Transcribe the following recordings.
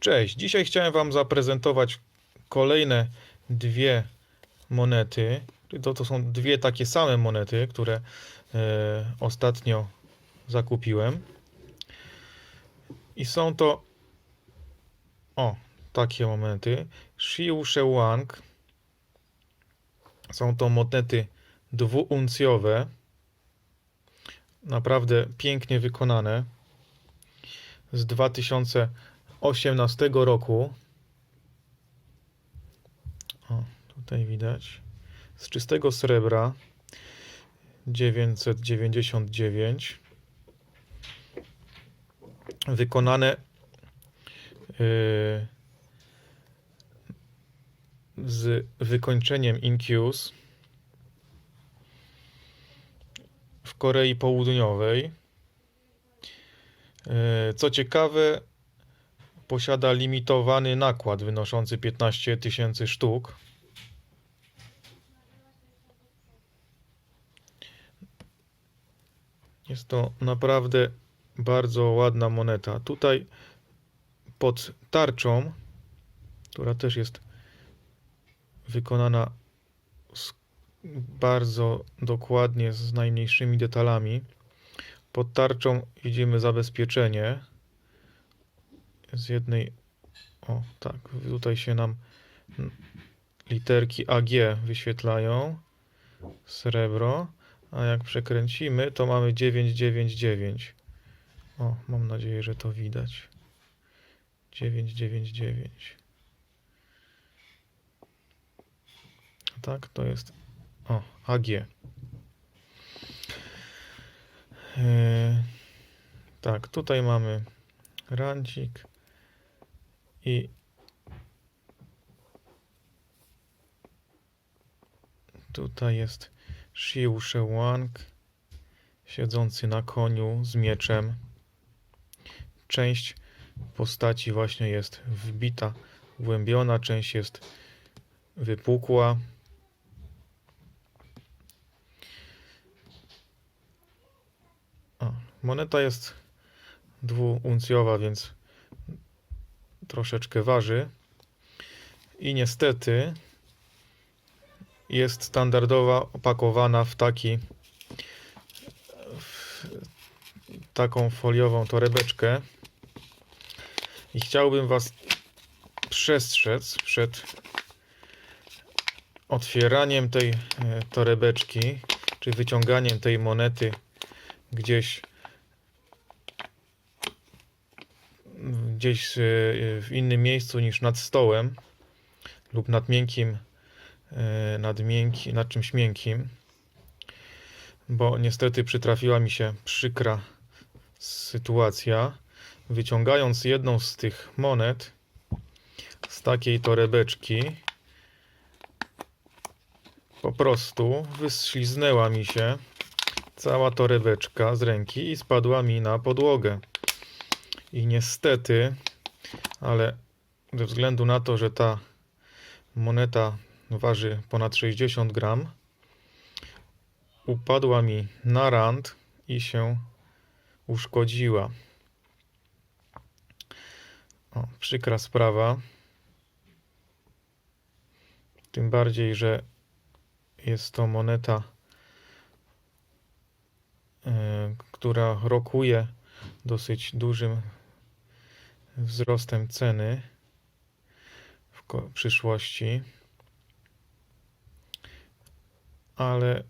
Cześć, dzisiaj chciałem Wam zaprezentować kolejne dwie monety. To, to są dwie takie same monety, które e, ostatnio zakupiłem. I są to o, takie monety. Shiu. Są to monety dwuuncjowe. Naprawdę pięknie wykonane. Z 2018 roku. O, tutaj widać. Z czystego srebra 999. Wykonane yy, z wykończeniem Incuse w Korei Południowej. Yy, Co ciekawe, posiada limitowany nakład wynoszący 15 tysięcy sztuk. Jest to naprawdę bardzo ładna moneta. Tutaj pod tarczą, która też jest wykonana bardzo dokładnie, z najmniejszymi detalami. Pod tarczą widzimy zabezpieczenie. Z jednej, o tak, tutaj się nam literki AG wyświetlają, srebro, a jak przekręcimy, to mamy 999. O, mam nadzieję, że to widać. 999. Tak, to jest. O, AG. Yy, tak, tutaj mamy rancik i tutaj jest Shiu Shewang siedzący na koniu z mieczem. Część postaci właśnie jest wbita, wgłębiona, część jest wypukła. O, moneta jest dwuuncjowa, więc troszeczkę waży. I niestety jest standardowa opakowana w taki w taką foliową torebeczkę. I chciałbym Was przestrzec przed otwieraniem tej e, torebeczki, czy wyciąganiem tej monety gdzieś gdzieś e, w innym miejscu niż nad stołem lub nad miękkim e, nad, miękki, nad czymś miękkim bo niestety przytrafiła mi się przykra sytuacja wyciągając jedną z tych monet z takiej torebeczki po prostu wyśliznęła mi się cała torebeczka z ręki i spadła mi na podłogę. I niestety, ale ze względu na to, że ta moneta waży ponad 60 gram, upadła mi na rand i się uszkodziła. O, przykra sprawa. Tym bardziej, że jest to moneta, e, która rokuje dosyć dużym wzrostem ceny w przyszłości. Ale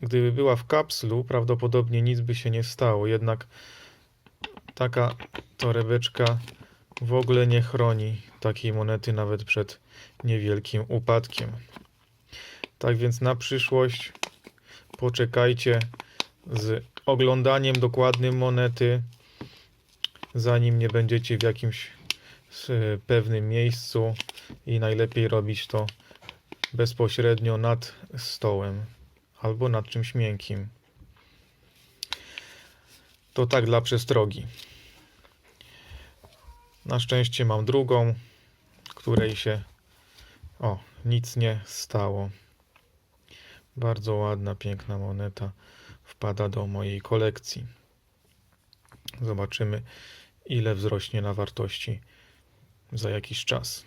gdyby była w kapslu, prawdopodobnie nic by się nie stało. Jednak taka torebeczka w ogóle nie chroni takiej monety nawet przed niewielkim upadkiem. Tak więc na przyszłość poczekajcie z oglądaniem dokładnym monety, zanim nie będziecie w jakimś pewnym miejscu i najlepiej robić to bezpośrednio nad stołem albo nad czymś miękkim. To tak dla przestrogi. Na szczęście mam drugą, której się o, nic nie stało. Bardzo ładna, piękna moneta wpada do mojej kolekcji. Zobaczymy, ile wzrośnie na wartości za jakiś czas.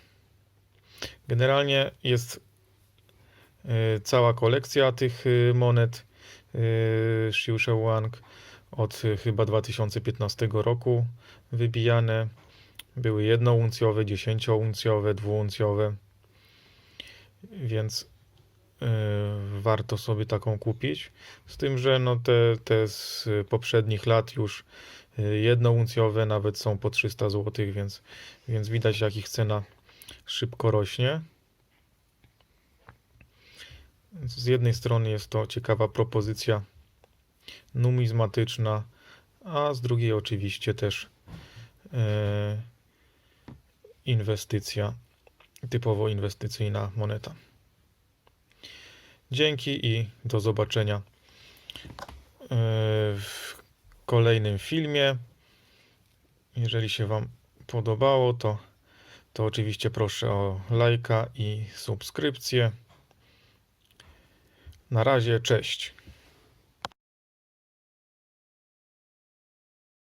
Generalnie jest y, cała kolekcja tych y, monet y, Xiu Wang od chyba 2015 roku wybijane. Były jednouncjowe, dziesięciouncjowe, dwuuncjowe, więc warto sobie taką kupić. Z tym, że no te, te z poprzednich lat już y, jednouncjowe nawet są po 300 zł, więc, więc widać jak ich cena szybko rośnie. Z jednej strony jest to ciekawa propozycja numizmatyczna, a z drugiej oczywiście też e, inwestycja, typowo inwestycyjna moneta. Dzięki i do zobaczenia e, w kolejnym filmie. Jeżeli się Wam podobało, to, to oczywiście proszę o lajka i subskrypcję. Na razie, cześć.